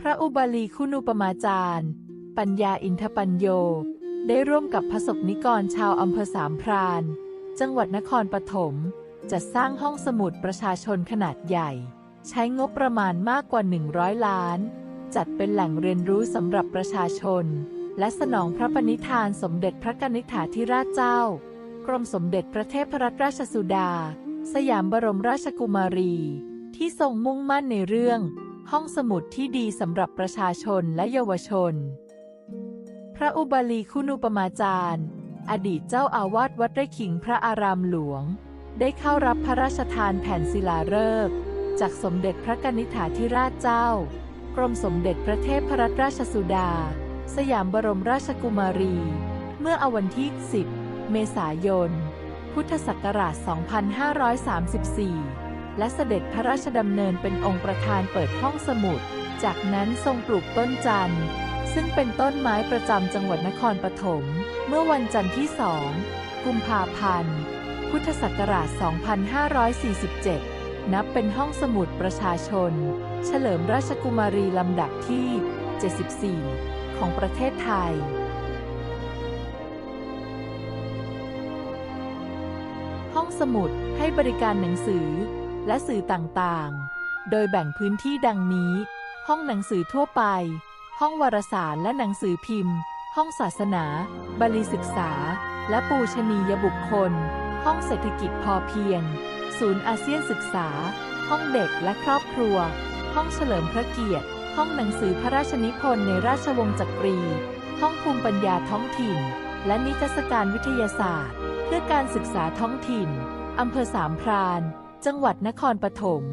พระอุบาลีคุณูปมาจารย์ ปัญญาอินทปัญโย ได้ร่วมกับพระสกนิกรชาวอำเภอสามพราน จังหวัดนครปฐมจัดสร้างห้องสมุดประชาชนขนาดใหญ่ ใช้งบประมาณมากกว่า 100 ล้าน จัดเป็นแหล่งเรียนรู้สำหรับประชาชน และสนองพระปณิธานสมเด็จพระกนิษฐาธิราชเจ้า กรมสมเด็จพระเทพรัตนราชสุดา สยามบรมราชกุมารี ที่ทรงมุ่งมั่นในเรื่อง ห้องสมุดที่ดีสำหรับประชาชนและเยาวชน พระอุบาลีคุณูปมาจารย์ อดีตเจ้าอาวาสวัดไร่ขิงพระอารามหลวง ได้เข้ารับพระราชทานแผ่นศิลาฤกษ์จากสมเด็จพระกนิษฐาธิราชเจ้า กรมสมเด็จพระเทพรัตนราชสุดา สยามบรมราชกุมารี เมื่ออวันที่ 10 เมษายน พุทธศักราช 2534 และเสด็จพระราชดำเนินเป็นองค์ประธานเปิดห้องสมุด จากนั้นทรงปลูกต้นจันทร์ ซึ่งเป็นต้นไม้ประจำจังหวัดนครปฐม เมื่อวันจันทร์ที่2กุมภาพันธ์ พุทธศักราช 2547 นับเป็นห้องสมุดประชาชน เฉลิมราชกุมารีลำดับที่ 74 ของประเทศไทยห้องสมุดให้บริการหนังสือ และสื่อต่างๆ โดยแบ่งพื้นที่ดังนี้ ห้องหนังสือทั่วไป ห้องวารสารและหนังสือพิมพ์ ห้องศาสนา บาลีศึกษา และปูชนียบุคคล ห้องเศรษฐกิจพอเพียง ศูนย์อาเซียนศึกษา ห้องเด็กและครอบครัว ห้องเฉลิมพระเกียรติ ห้องหนังสือพระราชนิพนธ์ในราชวงศ์จักรี ห้องภูมิปัญญาท้องถิ่น และนิทรรศการวิทยาศาสตร์ เพื่อการศึกษาท้องถิ่นอำเภอสามพราน จังหวัดนครปฐม